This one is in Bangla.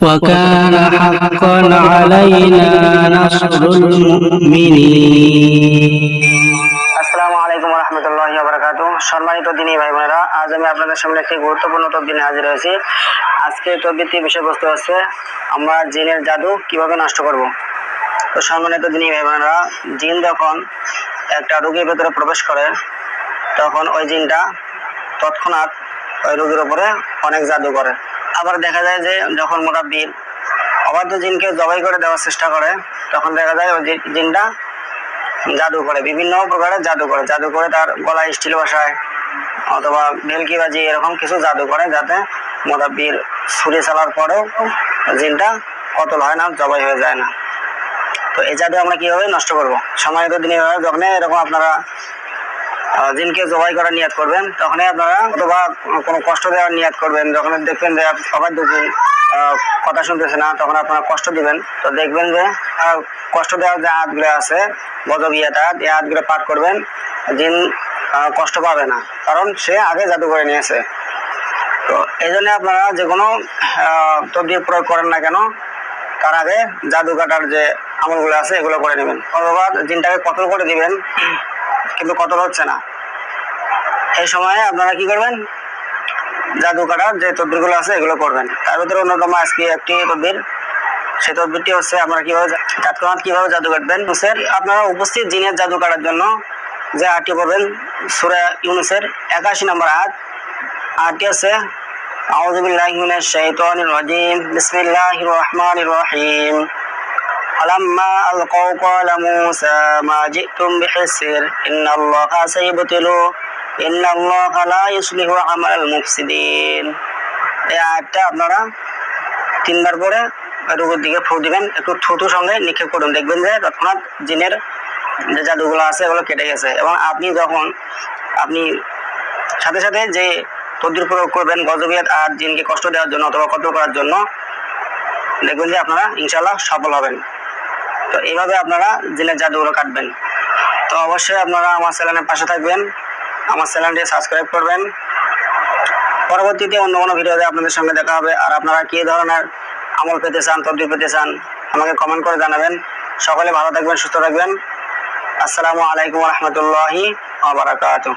وكان حقا علينا نصر المؤمنين আসসালামু আলাইকুম রহমতুল্লাহ বারকাত সম্মানিত দিনী ভাই বোনেরা আজ আমি আপনাদের সামনে একটি গুরুত্বপূর্ণ তদ্বির নিয়ে হাজির হয়েছি আজকে তদ্বিরটি বিষয়বস্তু হচ্ছে আমরা জিনের জাদু কিভাবে নষ্ট করব তো সম্মানিত দিনী ভাই বোনেরা জিন যখন একটা রোগীর ভেতরে প্রবেশ করে তখন ওই জিনটা তৎক্ষণাৎ ওই রোগীর উপরে অনেক জাদু করে আবার দেখা যায় যে যখন মোরাব্বির অবাধ্য জিনকে জবাই করে দেওয়ার চেষ্টা করে, তখন দেখা যায় ওই জিনটা জাদু করে, বিভিন্ন প্রকারের জাদু করে। জাদু করে তার গলায় স্টিল বসায়, অথবা ভেলকিবাজি এরকম কিছু জাদু করে যাতে মোরাব্বির ছুরি চালার পরেও জিনটা কতল হয় না, জবাই হয়ে যায় না। তো এই জাদু আমরা কীভাবে নষ্ট করব? তো দিনে যখন এরকম আপনারা জিনকে জবাই করার নিয়াত করবেন তখনই আপনারা অথবা কোনো কষ্ট দেওয়ার নিয়াত করবেন। যখন দেখবেন যে সবাই দুজন কথা শুনতেছে না তখন আপনারা কষ্ট দিবেন। তো দেখবেন যে কষ্ট দেওয়ার যে হাতগুলো আছে বদবিয়াটা এই হাতগুলো পাঠ করবেন আহ, কষ্ট পাবে না। কারণ সে আগে জাদু করে নিয়েছে। তো এই জন্য আপনারা যে কোনো তবদির প্রয়োগ করেন না কেন তার আগে জাদু কাটার যে আমলগুলো আছে এগুলো করে নেবেন। অথবা জিনটাকে কতল করে দিবেন কিন্তু কত হচ্ছে না। এই সময়ে আপনারা কি করবেন? জাদু কাটার যে তদ্বিরগুলো আছে, এগুলো করবেন। তার ভিতরে অন্যতম আজকে একটি তদ্বির। সেই তদ্বিরটি হচ্ছে আপনারা কীভাবে তৎক্ষণাৎ কীভাবে জাদু কাটবেন? স্যার আপনারা উপস্থিত জিনিয়ার জাদু কাটার জন্য যে আটটি পড়বেন, সুরা ইউনুসের একাশি নম্বর আট আটটি হচ্ছে আউজুবিল্লাহ শাহিদ রাজিম। বিসমিল্লাহ রহমান রহিম। فلما ألقوا قال موسى ما جئتم بحسر إن الله سيبطله إن الله لا يصلح عمل المفسدين এই আয়াতটা আপনারা তিনবার পরে রোগের দিকে ফু দিবেন একটু থুতু সঙ্গে নিক্ষেপ করুন দেখবেন যে তৎক্ষণাৎ জিনের যে জাদুগুলো আছে এগুলো কেটে গেছে এবং আপনি যখন আপনি সাথে সাথে যে তদ্বির প্রয়োগ করবেন গজবিয়াত আর জিনকে কষ্ট দেওয়ার জন্য অথবা কতল করার জন্য দেখবেন যে আপনারা ইনশাল্লাহ সফল হবেন তো এইভাবে আপনারা জিনের জাদুগুলো কাটবেন। তো অবশ্যই আপনারা আমার চ্যানেলের পাশে থাকবেন, আমার চ্যানেলটি সাবস্ক্রাইব করবেন। পরবর্তীতে অন্য কোনো ভিডিওতে আপনাদের সঙ্গে দেখা হবে। আর আপনারা কী ধরনের আমল পেতে চান তদ্বির পেতে চান, আমাকে কমেন্ট করে জানাবেন। সকলে ভালো থাকবেন, সুস্থ থাকবেন। আসসালামু আলাইকুম রহমতুল্লাহি আবরাকাতুহ